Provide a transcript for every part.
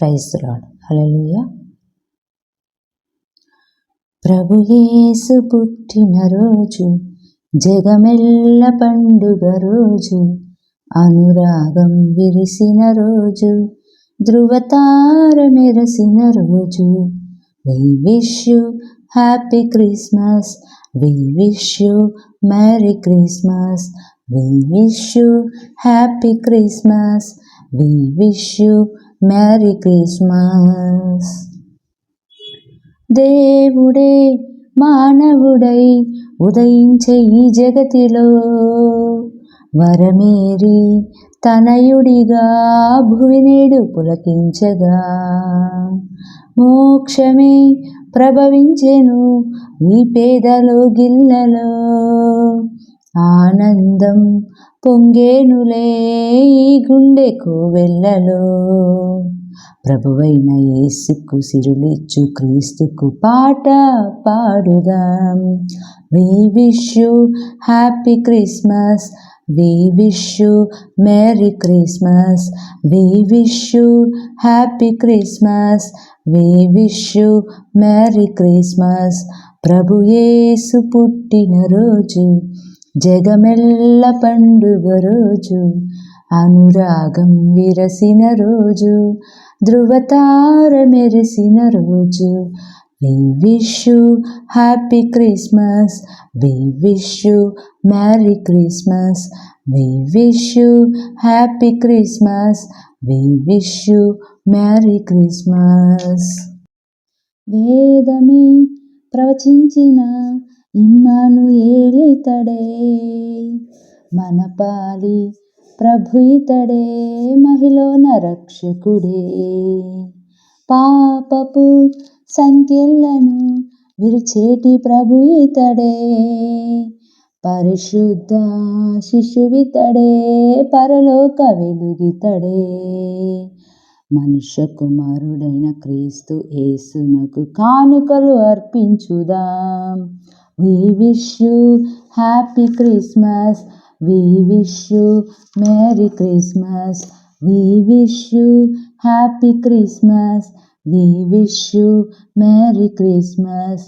ప్రైజ్లాడు హలలుయ ప్రభుయేసు పుట్టినరోజు జగమెల్ల పండుగ రోజు అనురాగం విరిసిన రోజు ధృవతార మెరసిన రోజు. We wish you happy Christmas we wish you merry Christmas we wish you happy Christmas we wish you merry Christmas దేవుడే మానవుడై ఉదయించే ఈ జగతిలో వరమేరి తనయుడిగా భువినేడు పులకించగా. మోక్షమే ప్రభవించెను ఈ పేదలో గిల్లలో. ఆనందం పొంగేనులే ఈ గుండెకు వెళ్ళలో ప్రభువైన యేసుకు సిరులిచ్చు క్రీస్తుకు పాట పాడుదాం. We wish you happy Christmas we wish you merry Christmas we wish you happy Christmas we wish you merry Christmas ప్రభు యేసు పుట్టినరోజు జగమెల్ల పండుగ రోజు అనురాగం విరసిన రోజు ధృవతార మెరిసిన రోజు. We wish you happy Christmas we wish you merry Christmas we wish you happy Christmas we wish you merry Christmas వేదమే ప్రవచించిన ఇమ్మను ఏలితడే మన పాలి ప్రభు ఇతడే మహిళన రక్షకుడే పాపపు సంఖ్యలను విరిచేటి ప్రభు ఇతడే పరిశుద్ధ శిశువితడే పరలోక వెలుగితడే. మనుష్య కుమారుడైన క్రీస్తు యేసునకు కానుకలు అర్పించుదాం. We wish you happy Christmas we wish you merry Christmas we wish you happy Christmas we wish you merry Christmas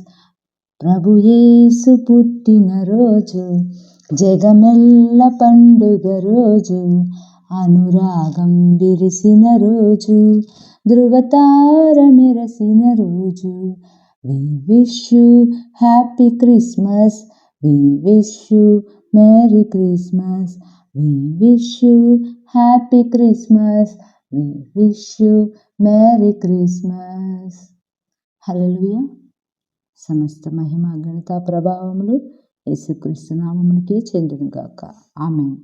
ప్రభు యేసు పుట్టినరోజు జగమెల్ల పండుగ రోజు అనురాగం విరిసిన రోజు ధృవతార మెరసిన రోజు we wish you happy Christmas we wish you merry Christmas we wish you happy Christmas we wish you merry Christmas హల్లెలూయా సమస్త మహిమ గణిత ప్రభావములు యేసుక్రీస్తు నామమునికే చెందునుగాక. ఆమెన్.